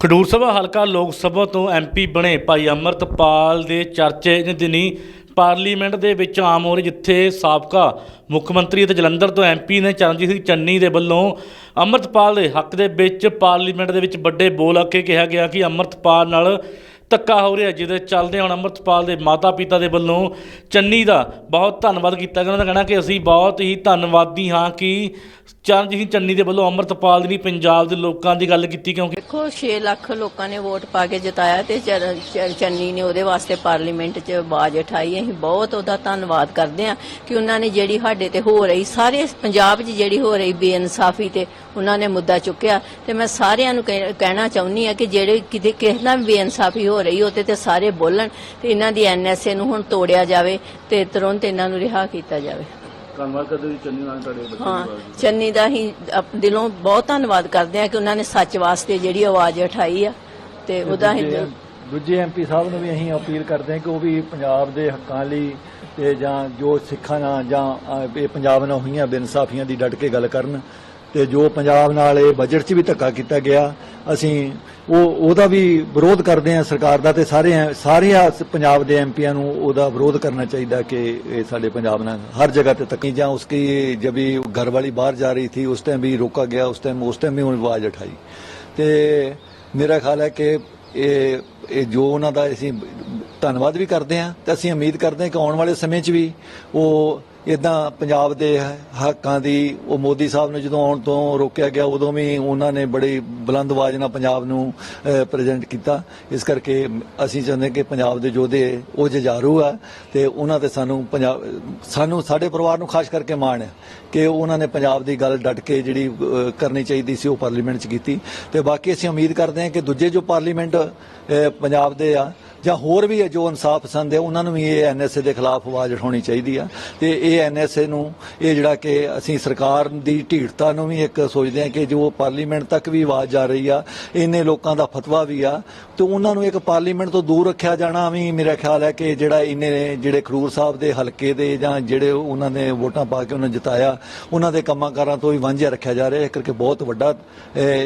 ਖਡੂਰ ਸਭਾ ਹਲਕਾ ਲੋਕ ਸਭਾ ਤੋਂ ਐਮਪੀ ਬਣੇ ਭਾਈ ਅਮਰਤਪਾਲ ਦੇ ਚਰਚੇ ਨੇ ਦਿਨੀ ਪਾਰਲੀਮੈਂਟ ਦੇ ਵਿੱਚ ਆਮ ਹੋ ਰਹੇ ਜਿੱਥੇ ਸਾਬਕਾ ਮੁੱਖ ਮੰਤਰੀ ਅਤੇ ਜਲੰਧਰ ਤੋਂ ਐਮਪੀ ਨੇ ਚਰਨਜੀਤ ਸਿੰਘ ਚੰਨੀ ਦੇ ਵੱਲੋਂ ਅਮਰਤਪਾਲ ਦੇ ਹੱਕ ਦੇ ਵਿੱਚ ਪਾਰਲੀਮੈਂਟ ਦੇ ਵਿੱਚ ਵੱਡੇ ਬੋਲ ਆ ਕੇ ਕਿਹਾ ਗਿਆ ਕਿ ਅਮਰਤਪਾਲ ਨਾਲ ਧੱਕਾ ਹੋ ਰਿਹਾ ਜਿਹਦੇ ਚੱਲਦੇ ਹੁਣ ਅਮਰਤਪਾਲ ਦੇ ਮਾਤਾ ਪਿਤਾ ਦੇ ਵੱਲੋਂ ਚੰਨੀ ਦਾ ਬਹੁਤ ਧੰਨਵਾਦ ਕੀਤਾ ਗਿਆ। ਉਹਨਾਂ ਦਾ ਕਹਿਣਾ ਕਿ ਅਸੀਂ ਬਹੁਤ ਹੀ ਧੰਨਵਾਦੀ ਹਾਂ ਕਿ ਚਰਨਜੀਤ ਸਿੰਘ ਚੰਨੀ ਦੇ ਵੱਲੋਂ ਅਮਰਤਪਾਲ ਦੀ ਨਹੀਂ, ਪੰਜਾਬ ਦੇ ਲੋਕਾਂ ਦੀ ਗੱਲ ਕੀਤੀ ਕਿਉਂਕਿ ਦੇਖੋ 6 ਲੱਖ ਲੋਕਾਂ ਨੇ ਵੋਟ ਪਾ ਕੇ ਜਿਤਾਇਆ ਤੇ ਚੰਨੀ ਨੇ ਉਹਦੇ ਵਾਸਤੇ ਪਾਰਲੀਮੈਂਟ 'ਚ ਆਵਾਜ਼ ਉਠਾਈ। ਅਸੀਂ ਬਹੁਤ ਉਹਦਾ ਧੰਨਵਾਦ ਕਰਦੇ ਹਾਂ ਕਿ ਉਹਨਾਂ ਨੇ ਜਿਹੜੀ ਸਾਡੇ ਤੇ ਹੋ ਰਹੀ, ਸਾਰੇ ਪੰਜਾਬ 'ਚ ਜਿਹੜੀ ਹੋ ਰਹੀ ਬੇਇਨਸਾਫੀ ਤੇ ਉਹਨਾਂ ਨੇ ਮੁੱਦਾ ਚੁੱਕਿਆ। ਤੇ ਮੈਂ ਸਾਰਿਆਂ ਨੂੰ ਕਹਿ- ਕਹਿਣਾ ਚਾਹੁੰਦੀ ਹਾਂ ਕਿ ਜਿਹੜੇ ਕਿਤੇ ਕਿਸੇ ਨਾਲ ਵੀ ਬੇਇਨਸਾਫੀ ਹੋ ਰਹੀ ਉਹਦੇ ਤੇ ਸਾਰੇ ਬੋਲਣ ਤੇ ਇਹਨਾਂ ਦੀ ਐਨਐਸਏ ਨੂੰ ਹੁਣ ਤੋੜਿਆ ਜਾਵੇ ਤੇ ਤੁਰੰਤ ਇਹਨਾਂ ਨੂੰ ਰਿਹਾ ਕੀਤਾ ਜਾਵੇ। ਧੰਨਵਾਦ ਕਰਦੇ ਜੀ ਚੰਨੀ ਨਾਲ ਤੁਹਾਡੇ ਬੱਚੇ ਹਾਂ ਚੰਨੀ ਦਾ ਹੀ ਦਿਲੋਂ ਬਹੁਤ ਧੰਨਵਾਦ ਕਰਦੇ ਆ ਕਿ ਉਹਨਾਂ ਨੇ ਸੱਚ ਵਾਸਤੇ ਜਿਹੜੀ ਆਵਾਜ਼ ਉਠਾਈ ਆ ਤੇ ਉਹਦਾ ਹੀ ਦੂਜੇ- ਐਮਪੀ ਸਾਹਿਬ ਨੂੰ ਵੀ ਅਸੀਂ ਅਪੀਲ ਕਰਦੇ ਹਾਂ ਕਿ ਉਹ ਵੀ ਪੰਜਾਬ ਦੇ ਹੱਕਾਂ ਲਈ ਤੇ ਜਾਂ ਜੋ ਸਿੱਖਾਂ ਨਾਲ ਜਾਂ ਇਹ ਪੰਜਾਬ ਨਾਲ ਹੋਈਆਂ ਬੇਇਨਸਾਫੀਆਂ ਦੀ ਡਟ ਕੇ ਗੱਲ ਕਰਨ ਤੇ ਜੋ ਪੰਜਾਬ ਨਾਲ ਇਹ ਬਜਟ 'ਚ ਵੀ ਧੱਕਾ ਕੀਤਾ ਗਿਆ, ਅਸੀਂ ਉਹ, ਉਹਦਾ ਵੀ ਵਿਰੋਧ ਕਰਦੇ ਆ ਸਰਕਾਰ ਦਾ ਤੇ ਸਾਰੇ ਸਾਰੇ ਪੰਜਾਬ ਦੇ ਐਮਪੀਆਂ ਨੂੰ ਉਹਦਾ ਵਿਰੋਧ ਕਰਨਾ ਚਾਹੀਦਾ ਕਿ ਇਹ ਸਾਡੇ ਪੰਜਾਬ ਨਾਲ ਹਰ ਜਗ੍ਹਾ ਤੇ ਤੱਕੀ ਜਾਂ ਉਸकी ਜਬ ਵੀ ਘਰ ਵਾਲੀ ਬਾਹਰ ਜਾ ਰਹੀ ਸੀ ਉਸ ਟਾਈਮ ਵੀ ਰੋਕਾ ਗਿਆ, ਉਸ ਟਾਈਮ ਉਸ ਟਾਈਮ ਵੀ ਉਹਨੇ ਆਵਾਜ਼ ਉਠਾਈ। ਤੇ ਮੇਰਾ ਖਿਆਲ ਹੈ ਕਿ ਇਹ ਇਹ ਜੋ ਉਹਨਾਂ ਦਾ ਅਸੀਂ ਧੰਨਵਾਦ ਵੀ ਕਰਦੇ ਆ ਤੇ ਅਸੀਂ ਉਮੀਦ ਕਰਦੇ ਆ ਕਿ ਆਉਣ ਵਾਲੇ ਸਮੇਂ 'ਚ ਵੀ ਉਹ ਇਦਾਂ ਪੰਜਾਬ ਦੇ ਹੱਕਾਂ ਦੀ, ਉਹ ਮੋਦੀ ਸਾਹਿਬ ਨੇ ਜਦੋਂ ਆਉਣ ਤੋਂ ਰੋਕਿਆ ਗਿਆ, ਉਦੋਂ ਵੀ ਉਹਨਾਂ ਨੇ ਬੜੀ ਬੁਲੰਦ ਆਵਾਜ਼ ਨਾਲ ਪੰਜਾਬ ਨੂੰ ਪ੍ਰੈਜ਼ੈਂਟ ਕੀਤਾ। ਇਸ ਕਰਕੇ ਅਸੀਂ ਚਾਹੁੰਦੇ ਕਿ ਪੰਜਾਬ ਦੇ ਯੋਧੇ ਉਹ ਜਜਾਰੂ ਆ ਤੇ ਉਹਨਾਂ ਤੇ ਸਾਨੂੰ ਪੰਜਾਬ, ਸਾਨੂੰ ਸਾਡੇ ਪਰਿਵਾਰ ਨੂੰ ਖਾਸ ਕਰਕੇ ਮਾਣ ਹੈ ਕਿ ਉਹਨਾਂ ਨੇ ਪੰਜਾਬ ਦੀ ਗੱਲ ਡਟ ਕੇ ਜਿਹੜੀ ਕਰਨੀ ਚਾਹੀਦੀ ਸੀ ਉਹ ਪਾਰਲੀਮੈਂਟ 'ਚ ਕੀਤੀ। ਤੇ ਬਾਕੀ ਅਸੀਂ ਉਮੀਦ ਕਰਦੇ ਹਾਂ ਕਿ ਦੂਜੇ ਜੋ ਪਾਰਲੀਮੈਂਟ ਪੰਜਾਬ ਦੇ ਆ ਜਾਂ ਹੋਰ ਵੀ ਹੈ ਜੋ ਇਨਸਾਫ ਪਸੰਦ ਹੈ, ਉਹਨਾਂ ਨੂੰ ਵੀ ਇਹ ਐਨਐਸਏ ਦੇ ਖਿਲਾਫ ਆਵਾਜ਼ ਉਠਾਉਣੀ ਚਾਹੀਦੀ ਆ। ਤੇ ਇਹ ਐਨਐਸਏ ਨੂੰ, ਇਹ ਜਿਹੜਾ ਕਿ ਅਸੀਂ ਸਰਕਾਰ ਦੀ ਢੀਠਤਾ ਨੂੰ ਵੀ ਇੱਕ ਸੋਚਦੇ ਹਾਂ ਕਿ ਜੋ ਪਾਰਲੀਮੈਂਟ ਤੱਕ ਵੀ ਆਵਾਜ਼ ਜਾ ਰਹੀ ਆ, ਇੰਨੇ ਲੋਕਾਂ ਦਾ ਫਤਵਾ ਵੀ ਆ, ਤੇ ਉਹਨਾਂ ਨੂੰ ਇੱਕ ਪਾਰਲੀਮੈਂਟ ਤੋਂ ਦੂਰ ਰੱਖਿਆ ਜਾਣਾ ਵੀ ਮੇਰਾ ਖਿਆਲ ਹੈ ਕਿ ਜਿਹੜਾ ਇੰਨੇ ਜਿਹੜੇ ਖਰੂਰ ਸਾਹਿਬ ਦੇ ਹਲਕੇ ਦੇ ਜਾਂ ਜਿਹੜੇ ਉਹਨਾਂ ਨੇ ਵੋਟਾਂ ਪਾ ਕੇ ਉਹਨਾਂ ਨੂੰ ਜਿਤਾਇਆ, ਉਹਨਾਂ ਦੇ ਕੰਮਾਂ ਕਾਰਾਂ ਤੋਂ ਵੀ ਵਾਂਝਿਆ ਰੱਖਿਆ ਜਾ ਰਿਹਾ ਹੈ ਕਰਕੇ ਬਹੁਤ ਵੱਡਾ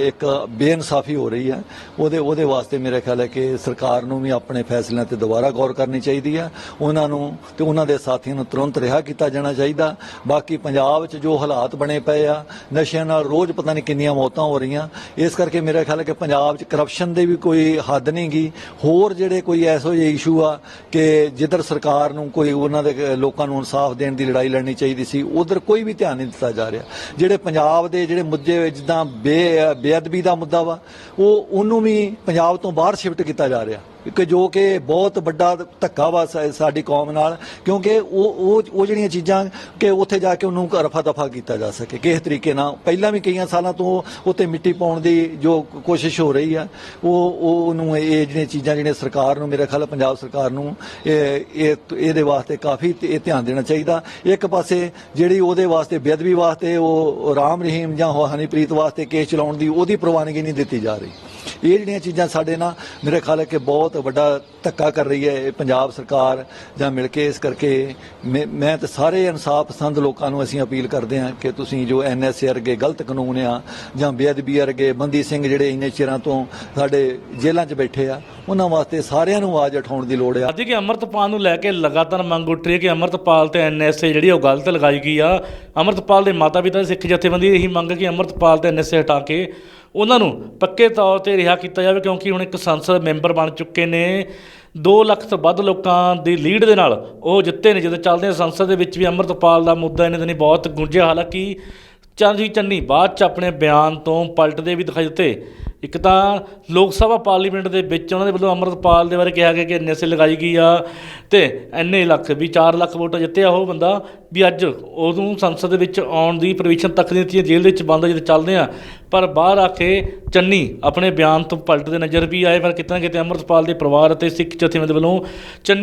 ਇੱਕ ਬੇਇਨਸਾਫੀ ਹੋ ਰਹੀ ਹੈ ਉਹਦੇ ਉਹਦੇ ਵਾਸਤੇ ਮੇਰਾ ਖਿਆਲ ਹੈ ਕਿ ਸਰਕਾਰ ਨੂੰ ਵੀ ਆਪਣੇ ਫੈਸਲਿਆਂ ਤੇ ਦੁਬਾਰਾ ਗੌਰ ਕਰਨੀ ਚਾਹੀਦੀ ਆ। ਉਹਨਾਂ ਨੂੰ ਤੇ ਉਹਨਾਂ ਦੇ ਸਾਥੀਆਂ ਨੂੰ ਤੁਰੰਤ ਰਿਹਾ ਕੀਤਾ ਜਾਣਾ ਚਾਹੀਦਾ। ਬਾਕੀ ਪੰਜਾਬ 'ਚ ਜੋ ਹਾਲਾਤ ਬਣੇ ਪਏ ਆ, ਨਸ਼ਿਆਂ ਨਾਲ ਰੋਜ਼ ਪਤਾ ਨਹੀਂ ਕਿੰਨੀਆਂ ਮੌਤਾਂ ਹੋ ਰਹੀਆਂ। ਇਸ ਕਰਕੇ ਮੇਰਾ ਖਿਆਲ ਹੈ ਕਿ ਪੰਜਾਬ 'ਚ ਕਰਪਸ਼ਨ ਦੇ ਵੀ ਕੋਈ ਹੱਦ ਨਹੀਂ ਗੀ। ਹੋਰ ਜਿਹੜੇ ਕੋਈ ਐਸੋ ਜਿਹੇ ਇਸ਼ੂ ਆ ਕਿ ਜਿੱਧਰ ਸਰਕਾਰ ਨੂੰ ਕੋਈ ਉਹਨਾਂ ਦੇ ਲੋਕਾਂ ਨੂੰ ਇਨਸਾਫ ਦੇਣ ਦੀ ਲੜਾਈ ਲੜਨੀ ਚਾਹੀਦੀ ਸੀ, ਉਧਰ ਕੋਈ ਵੀ ਧਿਆਨ ਨਹੀਂ ਦਿੱਤਾ ਜਾ ਰਿਹਾ। ਜਿਹੜੇ ਪੰਜਾਬ ਦੇ ਜਿਹੜੇ ਮੁੱਦੇ ਜਿੱਦਾਂ ਬੇ, ਬੇਅਦਬੀ ਦਾ ਮੁੱਦਾ ਵਾ, ਉਹ ਉਹਨੂੰ ਵੀ ਪੰਜਾਬ ਤੋਂ ਬਾਹਰ ਸ਼ਿਫਟ ਕੀਤਾ ਜਾ ਰਿਹਾ। ਕਿ ਜੋ ਕਿ ਬਹੁਤ ਵੱਡਾ ਧੱਕਾ ਵਾ ਸਾ- ਸਾਡੀ ਕੌਮ ਨਾਲ, ਕਿਉਂਕਿ ਉਹ ਉਹ ਉਹ ਜਿਹੜੀਆਂ ਚੀਜ਼ਾਂ ਕਿ ਉੱਥੇ ਜਾ ਕੇ ਉਹਨੂੰ ਰਫਾ ਦਫਾ ਕੀਤਾ ਜਾ ਸਕੇ। ਕਿਸ ਤਰੀਕੇ ਨਾਲ, ਪਹਿਲਾਂ ਵੀ ਕਈਆਂ ਸਾਲਾਂ ਤੋਂ ਉੱਤੇ ਮਿੱਟੀ ਪਾਉਣ ਦੀ ਜੋ ਕੋਸ਼ਿਸ਼ ਹੋ ਰਹੀ ਆ, ਉਹ ਉਹ, ਉਹਨੂੰ ਇਹ ਜਿਹੜੀਆਂ ਚੀਜ਼ਾਂ ਜਿਹੜੀਆਂ ਸਰਕਾਰ ਨੂੰ, ਮੇਰੇ ਖਿਆਲ ਪੰਜਾਬ ਸਰਕਾਰ ਨੂੰ, ਇਹ ਇਹ, ਇਹਦੇ ਵਾਸਤੇ ਕਾਫੀ ਤੇ- ਇਹ ਧਿਆਨ ਦੇਣਾ ਚਾਹੀਦਾ। ਇੱਕ ਪਾਸੇ ਜਿਹੜੀ ਉਹਦੇ ਵਾਸਤੇ ਬੇਅਦਬੀ ਵਾਸਤੇ ਉਹ ਰਾਮ ਰਹੀਮ ਜਾਂ ਹਨੀਪ੍ਰੀਤ ਵਾਸਤੇ ਕੇਸ ਚਲਾਉਣ ਦੀ ਉਹਦੀ ਪ੍ਰਵਾਨਗੀ ਨਹੀਂ ਦਿੱਤੀ ਜਾ ਰਹੀ। ਇਹ ਜਿਹੜੀਆਂ ਚੀਜ਼ਾਂ ਸਾਡੇ ਨਾਲ ਮੇਰੇ ਖਿਆਲ ਹੈ ਕਿ ਬਹੁਤ ਵੱਡਾ ਧੱਕਾ ਕਰ ਰਹੀ ਹੈ ਇਹ ਪੰਜਾਬ ਸਰਕਾਰ ਜਾਂ ਮਿਲ ਕੇ ਇਸ ਕਰਕੇ ਮੈਂ ਮੈਂ ਤੇ ਸਾਰੇ ਇਨਸਾਫ ਪਸੰਦ ਲੋਕਾਂ ਨੂੰ ਅਸੀਂ ਅਪੀਲ ਕਰਦੇ ਹਾਂ ਕਿ ਤੁਸੀਂ ਜੋ ਐਨਐਸਏ ਅਰਗੇ ਗਲਤ ਕਾਨੂੰਨ ਆ ਜਾਂ ਬੇਅਦਬੀ ਅਰਗੇ ਬੰਦੀ ਸਿੰਘ ਜਿਹੜੇ ਇੰਨੇ ਚਿਰਾਂ ਤੋਂ ਸਾਡੇ ਜੇਲ੍ਹਾਂ 'ਚ ਬੈਠੇ ਆ, ਉਹਨਾਂ ਵਾਸਤੇ ਸਾਰਿਆਂ ਨੂੰ ਆਵਾਜ਼ ਉਠਾਉਣ ਦੀ ਲੋੜ ਆ। ਅੱਜ ਕਿ ਅਮਰਤਪਾਲ ਨੂੰ ਲੈ ਕੇ ਲਗਾਤਾਰ ਮੰਗ ਉੱਠ ਰਹੀ ਹੈ ਕਿ ਅਮਰਤਪਾਲ ਤੇ ਐਨਐਸਏ ਜਿਹੜੀ ਉਹ ਗਲਤ ਲਗਾਈ ਗਈ ਆ। ਅਮਰਤਪਾਲ ਦੇ ਮਾਤਾ ਪਿਤਾ ਸਿੱਖ ਜਥੇਬੰਦੀ ਇਹੀ ਮੰਗ ਹੈ ਕਿ ਅਮਰਤਪਾਲ ਤੇ ਐਨਐਸਏ ਹਟਾ ਕੇ ਉਹਨਾਂ ਨੂੰ ਪੱਕੇ ਤੌਰ ਤੇ ਰਿਹਾ ਕੀਤਾ ਜਾਵੇ, ਕਿਉਂਕਿ ਹੁਣ ਇੱਕ ਸੰਸਦ ਮੈਂਬਰ ਬਣ ਚੁੱਕੇ ਨੇ। 2 ਲੱਖ ਤੋਂ ਵੱਧ ਲੋਕਾਂ ਦੀ ਲੀਡ ਦੇ ਨਾਲ ਉਹ ਜਿੱਤੇ ਨੇ। ਜਦੋਂ ਚੱਲਦੇ ਸੰਸਦ ਦੇ ਵਿੱਚ ਵੀ ਅਮਰਤਪਾਲ ਦਾ ਮੁੱਦਾ ਇਹਨੇ ਦਿਨੀ ਬਹੁਤ ਗੁੰਝਿਆ ਹਾਲਾਂਕਿ ਚਰਨਜੀਤ ਚੰਨੀ ਬਾਅਦ ਚ ਆਪਣੇ ਬਿਆਨ ਤੋਂ ਪਲਟਦੇ ਵੀ ਦਿਖਾਈ ਦਿੱਤੇ। ਇੱਕ ਤਾਂ ਲੋਕ ਸਭਾ ਪਾਰਲੀਮੈਂਟ ਦੇ ਵਿੱਚ ਉਹਨਾਂ ਦੇ ਵੱਲੋਂ ਅਮਰਤਪਾਲ ਦੇ ਬਾਰੇ ਕਿਹਾ ਗਿਆ ਕਿ ਐਨਐਸਏ ਲਗਾਈ ਗਈ ਆ ਤੇ ਇੰਨੇ ਲੱਖ ਵੀ 4 ਲੱਖ ਵੋਟ ਜਿੱਤਿਆ ਉਹ ਬੰਦਾ ਵੀ ਅੱਜ ਉਹਨੂੰ ਸੰਸਦ ਦੇ ਵਿੱਚ ਆਉਣ ਦੀ ਪਰਮਿਸ਼ਨ ਤੱਕ ਨਹੀਂ ਦਿੱਤੀ। ਜੇਲ੍ਹ ਦੇ ਵਿੱਚ ਬੰਦ ਜਦੋਂ ਚੱਲਦੇ ਆ। ਪਰ ਬਾਹਰ ਆ ਕੇ ਚੰਨੀ ਆਪਣੇ ਬਿਆਨ ਤੋਂ ਪਲਟਦੇ ਨਜ਼ਰ ਵੀ ਆਏ। ਪਰ ਕਿਤੇ ਨਾ ਕਿਤੇ ਅੰਮ੍ਰਿਤਪਾਲ ਦੇ ਪਰਿਵਾਰ ਅਤੇ ਸਿੱਖ ਜਥੇਬੰਦੀ ਵੱਲੋਂ ਚੰਨੀ